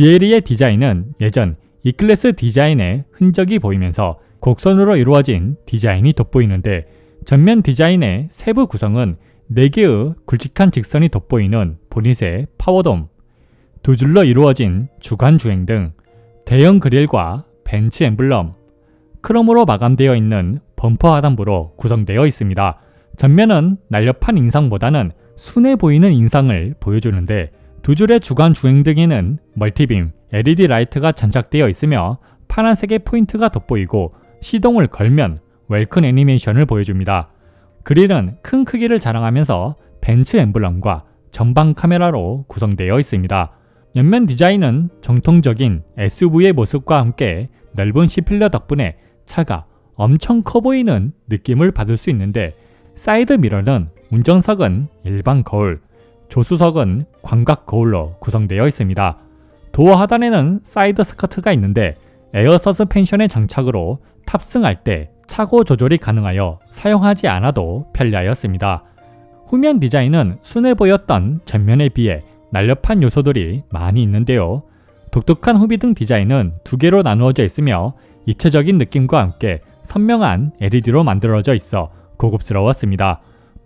GLE의 디자인은 예전 E클래스 디자인의 흔적이 보이면서 곡선으로 이루어진 디자인이 돋보이는데 전면 디자인의 세부 구성은 4개의 굵직한 직선이 돋보이는 보닛의 파워돔, 두 줄로 이루어진 주간 주행 등 대형 그릴과 벤츠 엠블럼, 크롬으로 마감되어 있는 범퍼 하단부로 구성되어 있습니다. 전면은 날렵한 인상보다는 순해 보이는 인상을 보여주는데 두 줄의 주간 주행 등에는 멀티빔, LED 라이트가 장착되어 있으며 파란색의 포인트가 돋보이고 시동을 걸면 웰큰 애니메이션을 보여줍니다. 그릴은 큰 크기를 자랑하면서 벤츠 엠블럼과 전방 카메라로 구성되어 있습니다. 옆면 디자인은 정통적인 SUV의 모습과 함께 넓은 C필러 덕분에 차가 엄청 커 보이는 느낌을 받을 수 있는데 사이드 미러는 운전석은 일반 거울, 조수석은 광각 거울로 구성되어 있습니다. 도어 하단에는 사이드 스커트가 있는데 에어 서스펜션의 장착으로 탑승할 때 차고 조절이 가능하여 사용하지 않아도 편리하였습니다. 후면 디자인은 순해 보였던 전면에 비해 날렵한 요소들이 많이 있는데요. 독특한 후비등 디자인은 두 개로 나누어져 있으며 입체적인 느낌과 함께 선명한 LED로 만들어져 있어 고급스러웠습니다.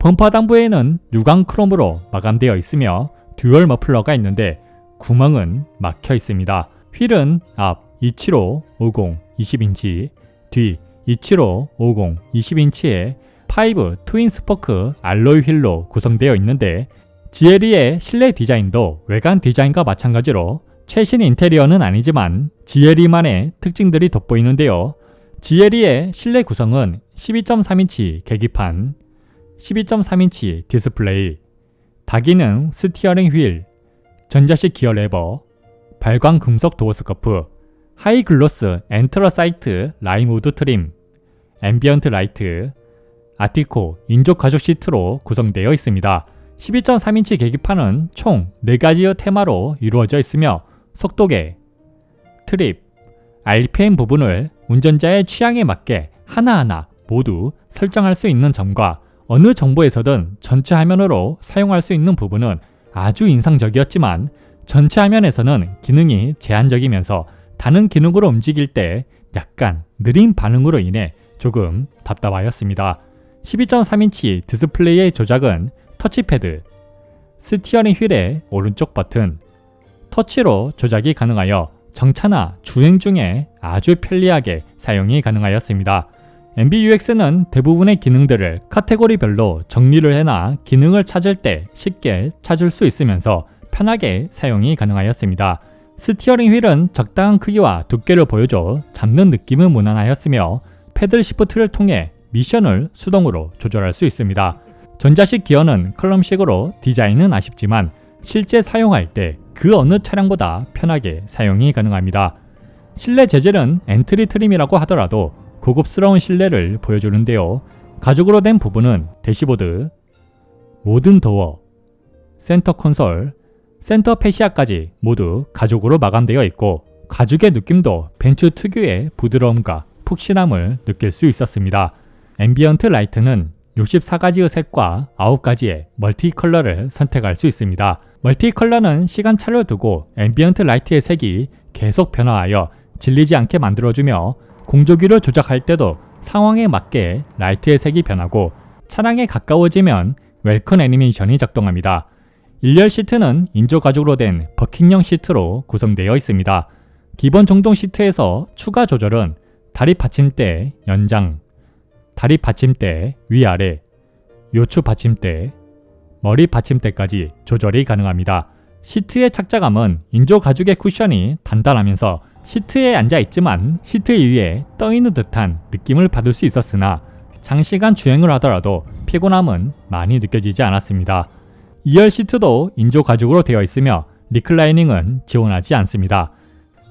범퍼 당부에는 유광 크롬으로 마감되어 있으며 듀얼 머플러가 있는데 구멍은 막혀 있습니다. 휠은 앞 275, 50, 20인치, 뒤 275, 50, 20인치의 5 트윈 스포크 알로이 휠로 구성되어 있는데 GLE의 실내 디자인도 외관 디자인과 마찬가지로 최신 인테리어는 아니지만 GLE만의 특징들이 돋보이는데요. GLE의 실내 구성은 12.3인치 계기판, 12.3인치 디스플레이, 다기능 스티어링 휠, 전자식 기어 레버, 발광 금속 도어 스커프, 하이 글로스 엔트러 사이트 라임 우드 트림, 앰비언트 라이트, 아티코 인조 가죽 시트로 구성되어 있습니다. 12.3인치 계기판은 총 4가지의 테마로 이루어져 있으며 속도계, 트립, RPM 부분을 운전자의 취향에 맞게 하나하나 모두 설정할 수 있는 점과 어느 정보에서든 전체 화면으로 사용할 수 있는 부분은 아주 인상적이었지만 전체 화면에서는 기능이 제한적이면서 다른 기능으로 움직일 때 약간 느린 반응으로 인해 조금 답답하였습니다. 12.3인치 디스플레이의 조작은 터치패드, 스티어링 휠의 오른쪽 버튼, 터치로 조작이 가능하여 정차나 주행 중에 아주 편리하게 사용이 가능하였습니다. MBUX는 대부분의 기능들을 카테고리별로 정리를 해놔 기능을 찾을 때 쉽게 찾을 수 있으면서 편하게 사용이 가능하였습니다. 스티어링 휠은 적당한 크기와 두께를 보여줘 잡는 느낌은 무난하였으며 패들 시프트를 통해 미션을 수동으로 조절할 수 있습니다. 전자식 기어는 컬럼식으로 디자인은 아쉽지만 실제 사용할 때 그 어느 차량보다 편하게 사용이 가능합니다. 실내 재질은 엔트리 트림이라고 하더라도 고급스러운 실내를 보여주는데요. 가죽으로 된 부분은 대시보드, 모든 도어, 센터 콘솔, 센터 페시아까지 모두 가죽으로 마감되어 있고 가죽의 느낌도 벤츠 특유의 부드러움과 푹신함을 느낄 수 있었습니다. 앰비언트 라이트는 64가지의 색과 9가지의 멀티 컬러를 선택할 수 있습니다. 멀티 컬러는 시간차를 두고 앰비언트 라이트의 색이 계속 변화하여 질리지 않게 만들어주며 공조기를 조작할 때도 상황에 맞게 라이트의 색이 변하고 차량에 가까워지면 웰컨 애니메이션이 작동합니다. 일렬 시트는 인조 가죽으로 된 버킹형 시트로 구성되어 있습니다. 기본 정동 시트에서 추가 조절은 다리 받침대 연장, 다리 받침대 위아래, 요추 받침대, 머리 받침대까지 조절이 가능합니다. 시트의 착자감은 인조 가죽의 쿠션이 단단하면서 시트에 앉아 있지만 시트 위에 떠 있는 듯한 느낌을 받을 수 있었으나 장시간 주행을 하더라도 피곤함은 많이 느껴지지 않았습니다. 2열 시트도 인조 가죽으로 되어 있으며 리클라이닝은 지원하지 않습니다.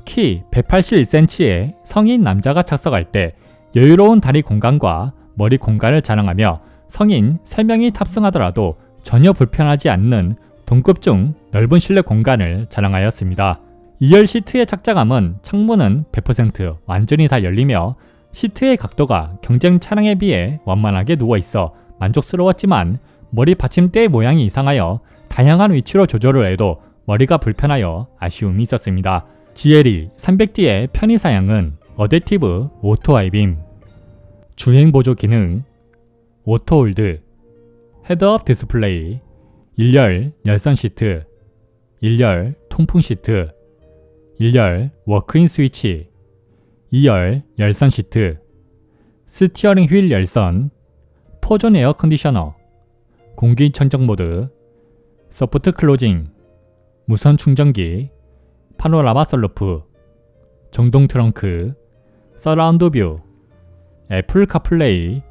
키 181cm의 성인 남자가 착석할 때 여유로운 다리 공간과 머리 공간을 자랑하며 성인 3명이 탑승하더라도 전혀 불편하지 않는 동급 중 넓은 실내 공간을 자랑하였습니다. 2열 시트의 착자감은 창문은 100% 완전히 다 열리며 시트의 각도가 경쟁 차량에 비해 완만하게 누워 있어 만족스러웠지만 머리 받침대의 모양이 이상하여 다양한 위치로 조절을 해도 머리가 불편하여 아쉬움이 있었습니다. GLE 300D의 편의 사양은 어댑티브 오토 하이빔, 주행 보조 기능, 오토 홀드, 헤드업 디스플레이, 일열 열선 시트, 일열 통풍 시트, 일열 워크인 스위치, 2열 열선 시트, 스티어링 휠 열선, 포존 에어 컨디셔너, 공기 천정 모드, 서포트 클로징, 무선 충전기, 파노라마 썰루프, 정동 트렁크, 서라운드 뷰, 애플 카플레이,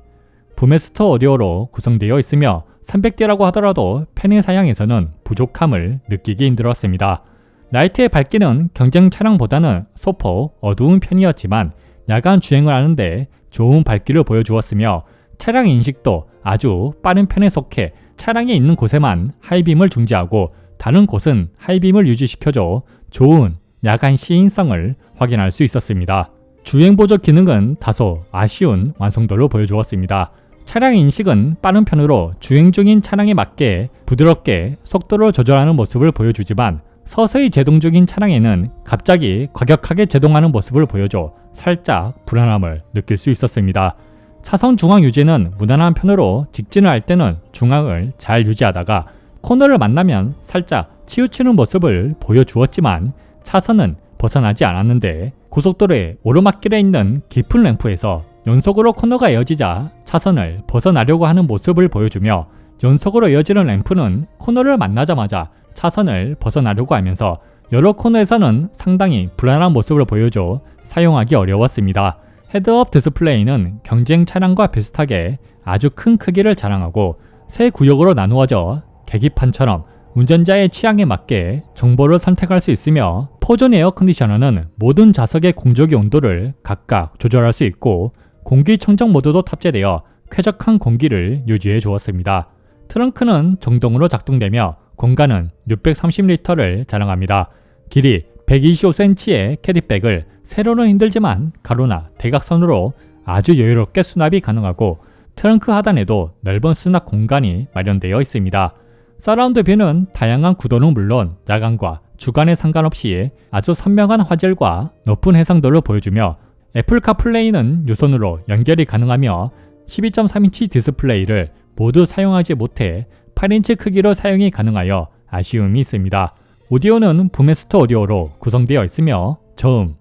부메스터 오디오로 구성되어 있으며 300대라고 하더라도 편의 사양에서는 부족함을 느끼기 힘들었습니다. 라이트의 밝기는 경쟁 차량보다는 소폭 어두운 편이었지만 야간 주행을 하는데 좋은 밝기를 보여주었으며 차량 인식도 아주 빠른 편에 속해 차량이 있는 곳에만 하이빔을 중지하고 다른 곳은 하이빔을 유지시켜줘 좋은 야간 시인성을 확인할 수 있었습니다. 주행 보조 기능은 다소 아쉬운 완성도를 보여주었습니다. 차량 인식은 빠른 편으로 주행 중인 차량에 맞게 부드럽게 속도를 조절하는 모습을 보여주지만 서서히 제동 중인 차량에는 갑자기 과격하게 제동하는 모습을 보여줘 살짝 불안함을 느낄 수 있었습니다. 차선 중앙 유지는 무난한 편으로 직진을 할 때는 중앙을 잘 유지하다가 코너를 만나면 살짝 치우치는 모습을 보여주었지만 차선은 벗어나지 않았는데 고속도로의 오르막길에 있는 깊은 램프에서 연속으로 코너가 이어지자 차선을 벗어나려고 하는 모습을 보여주며 연속으로 이어지는 램프는 코너를 만나자마자 차선을 벗어나려고 하면서 여러 코너에서는 상당히 불안한 모습을 보여줘 사용하기 어려웠습니다. 헤드업 디스플레이는 경쟁 차량과 비슷하게 아주 큰 크기를 자랑하고 세 구역으로 나누어져 계기판처럼 운전자의 취향에 맞게 정보를 선택할 수 있으며 포존 에어 컨디셔너는 모든 좌석의 공조기 온도를 각각 조절할 수 있고 공기청정 모드도 탑재되어 쾌적한 공기를 유지해 주었습니다. 트렁크는 정동으로 작동되며 공간은 630리터를 자랑합니다. 길이 125cm의 캐디백을 세로는 힘들지만 가로나 대각선으로 아주 여유롭게 수납이 가능하고 트렁크 하단에도 넓은 수납 공간이 마련되어 있습니다. 서라운드 뷰는 다양한 구도는 물론 야간과 주간에 상관없이 아주 선명한 화질과 높은 해상도를 보여주며 애플 카플레이는 유선으로 연결이 가능하며 12.3인치 디스플레이를 모두 사용하지 못해 8인치 크기로 사용이 가능하여 아쉬움이 있습니다. 오디오는 부메스터 오디오로 구성되어 있으며 저음,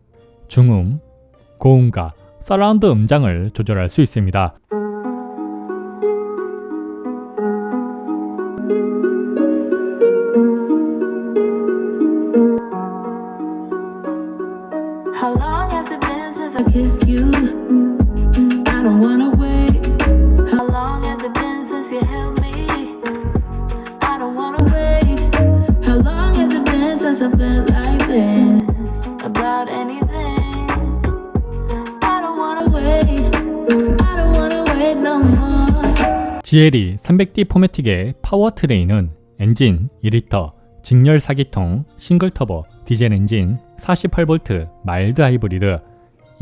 중음, 고음과 서라운드 음장을 조절할 수 있습니다. GLE 300D 포매틱의 파워트레인은 엔진 2리터, 직렬 4기통, 싱글 터보, 디젤 엔진 48V 마일드 하이브리드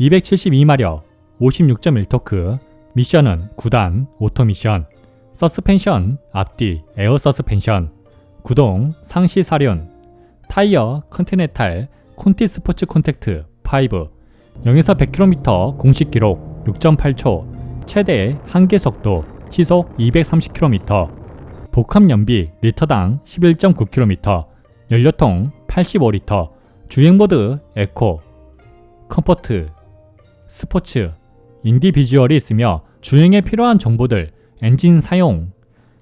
272마력 56.1토크 미션은 9단 오토 미션 서스펜션 앞뒤 에어 서스펜션 구동 상시 사륜 타이어 컨티넨탈 콘티 스포츠 콘택트 5 0에서 100km 공식 기록 6.8초 최대 한계 속도 시속 230km 복합 연비 리터당 11.9km 연료통 85리터 주행모드 에코 컴포트 스포츠 인디비주얼이 있으며 주행에 필요한 정보들 엔진 사용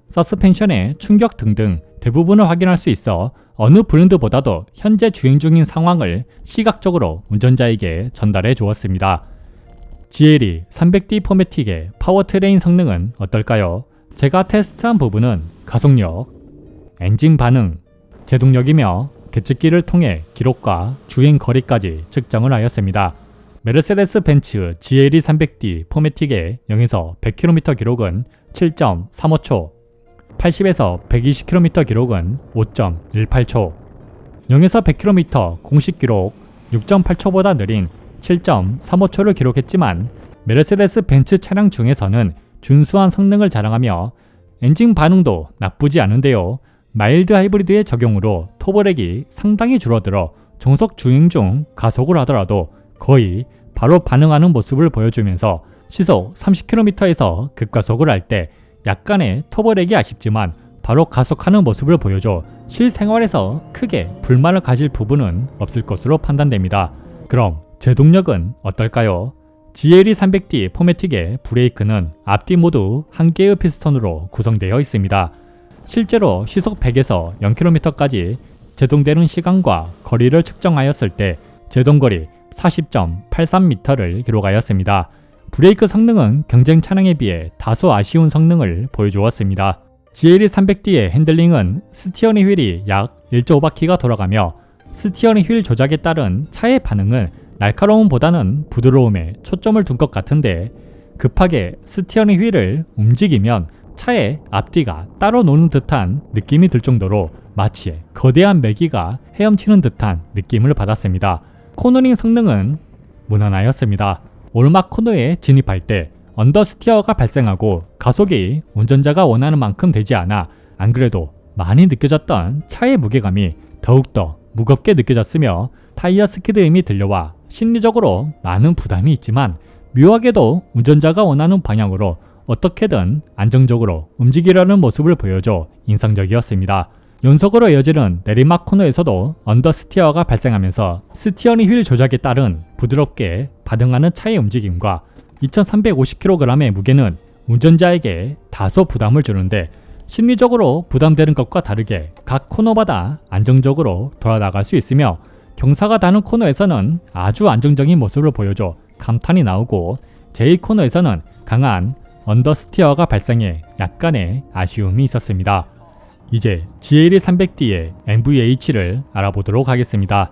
서스펜션의 충격 등등 대부분을 확인할 수 있어 어느 브랜드보다도 현재 주행 중인 상황을 시각적으로 운전자에게 전달해 주었습니다. GLE 300D 포매틱의 파워트레인 성능은 어떨까요? 제가 테스트한 부분은 가속력, 엔진 반응, 제동력이며 계측기를 통해 기록과 주행 거리까지 측정을 하였습니다. 메르세데스 벤츠 GLE 300D 포매틱의 0에서 100km 기록은 7.35초, 80에서 120km 기록은 5.18초, 0에서 100km 공식 기록 6.8초보다 느린 7.35초를 기록했지만 메르세데스 벤츠 차량 중에서는 준수한 성능을 자랑하며 엔진 반응도 나쁘지 않은데요. 마일드 하이브리드의 적용으로 토벌액이 상당히 줄어들어 정속 주행 중 가속을 하더라도 거의 바로 반응하는 모습을 보여주면서 시속 30km에서 급가속을 할 때 약간의 터벌액이 아쉽지만 바로 가속하는 모습을 보여줘 실생활에서 크게 불만을 가질 부분은 없을 것으로 판단됩니다. 그럼 제동력은 어떨까요? GLE 300D 포매틱의 브레이크는 앞뒤 모두 한 개의 피스톤으로 구성되어 있습니다. 실제로 시속 100에서 0km까지 제동되는 시간과 거리를 측정하였을 때 제동거리 40.83m를 기록하였습니다. 브레이크 성능은 경쟁 차량에 비해 다소 아쉬운 성능을 보여주었습니다. GLE 300D의 핸들링은 스티어링 휠이 약 1.5바퀴가 돌아가며 스티어링 휠 조작에 따른 차의 반응은 날카로움보다는 부드러움에 초점을 둔 것 같은데 급하게 스티어링 휠을 움직이면 차의 앞뒤가 따로 노는 듯한 느낌이 들 정도로 마치 거대한 메기가 헤엄치는 듯한 느낌을 받았습니다. 코너링 성능은 무난하였습니다. 오르막 코너에 진입할 때 언더스티어가 발생하고 가속이 운전자가 원하는 만큼 되지 않아 안 그래도 많이 느껴졌던 차의 무게감이 더욱더 무겁게 느껴졌으며 타이어 스키드 음이 들려와 심리적으로 많은 부담이 있지만 묘하게도 운전자가 원하는 방향으로 어떻게든 안정적으로 움직이려는 모습을 보여줘 인상적이었습니다. 연속으로 이어지는 내리막 코너에서도 언더스티어가 발생하면서 스티어링 휠 조작에 따른 부드럽게 반응하는 차의 움직임과 2350kg의 무게는 운전자에게 다소 부담을 주는데 심리적으로 부담되는 것과 다르게 각 코너마다 안정적으로 돌아나갈 수 있으며 경사가 다는 코너에서는 아주 안정적인 모습을 보여줘 감탄이 나오고 제2 코너에서는 강한 언더스티어가 발생해 약간의 아쉬움이 있었습니다. 이제 GLE 300D의 MVH를 알아보도록 하겠습니다.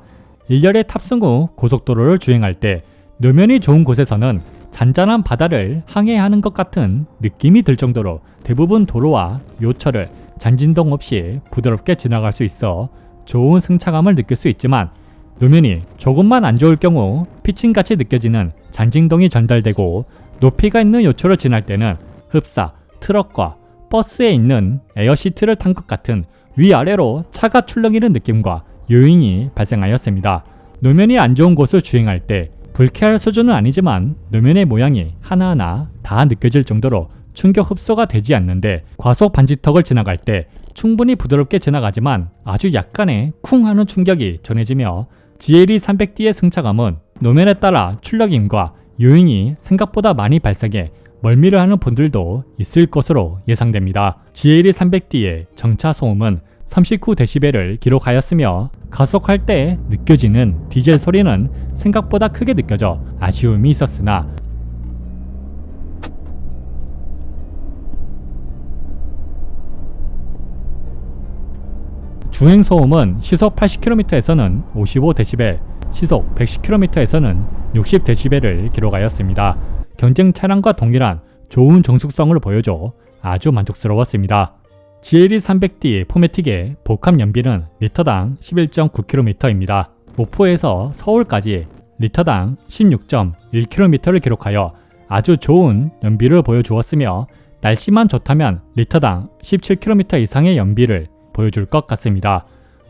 1열의 탑승 후 고속도로를 주행할 때 노면이 좋은 곳에서는 잔잔한 바다를 항해하는 것 같은 느낌이 들 정도로 대부분 도로와 요철을 잔진동 없이 부드럽게 지나갈 수 있어 좋은 승차감을 느낄 수 있지만 노면이 조금만 안 좋을 경우 피칭같이 느껴지는 잔진동이 전달되고 높이가 있는 요철을 지날 때는 흡사, 트럭과 버스에 있는 에어시트를 탄 것 같은 위아래로 차가 출렁이는 느낌과 요잉이 발생하였습니다. 노면이 안 좋은 곳을 주행할 때 불쾌할 수준은 아니지만 노면의 모양이 하나하나 다 느껴질 정도로 충격 흡수가 되지 않는데 과속 반지턱을 지나갈 때 충분히 부드럽게 지나가지만 아주 약간의 쿵 하는 충격이 전해지며 GLE 300D의 승차감은 노면에 따라 출력임과 요잉이 생각보다 많이 발생해 멀미를 하는 분들도 있을 것으로 예상됩니다. GLE 300D의 정차 소음은 39dB를 기록하였으며 가속할 때 느껴지는 디젤 소리는 생각보다 크게 느껴져 아쉬움이 있었으나 주행 소음은 시속 80km에서는 55dB, 시속 110km에서는 60dB를 기록하였습니다. 경쟁 차량과 동일한 좋은 정숙성을 보여줘 아주 만족스러웠습니다. GLE 300D 포매틱의 복합 연비는 리터당 11.9km입니다. 목포에서 서울까지 리터당 16.1km를 기록하여 아주 좋은 연비를 보여주었으며 날씨만 좋다면 리터당 17km 이상의 연비를 보여줄 것 같습니다.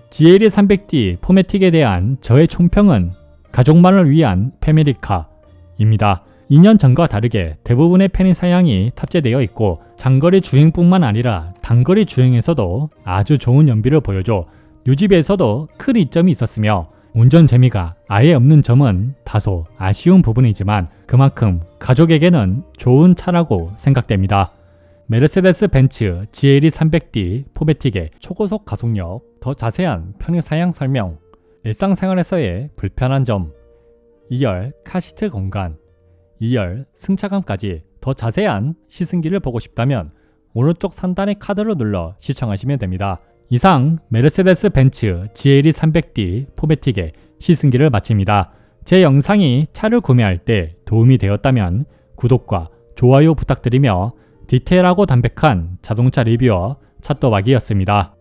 GLE 300D 포매틱에 대한 저의 총평은 가족만을 위한 패밀리카입니다. 2년 전과 다르게 대부분의 편의 사양이 탑재되어 있고 장거리 주행뿐만 아니라 단거리 주행에서도 아주 좋은 연비를 보여줘 유지비에서도 큰 이점이 있었으며 운전 재미가 아예 없는 점은 다소 아쉬운 부분이지만 그만큼 가족에게는 좋은 차라고 생각됩니다. 메르세데스 벤츠 GLE 300D 포매틱의 초고속 가속력, 더 자세한 편의 사양 설명, 일상생활에서의 불편한 점, 2열 카시트 공간, 2열 승차감까지 더 자세한 시승기를 보고 싶다면 오른쪽 상단의 카드를 눌러 시청하시면 됩니다. 이상 메르세데스 벤츠 GLE 300D 포매틱의 시승기를 마칩니다. 제 영상이 차를 구매할 때 도움이 되었다면 구독과 좋아요 부탁드리며 디테일하고 담백한 자동차 리뷰어 차또박이었습니다.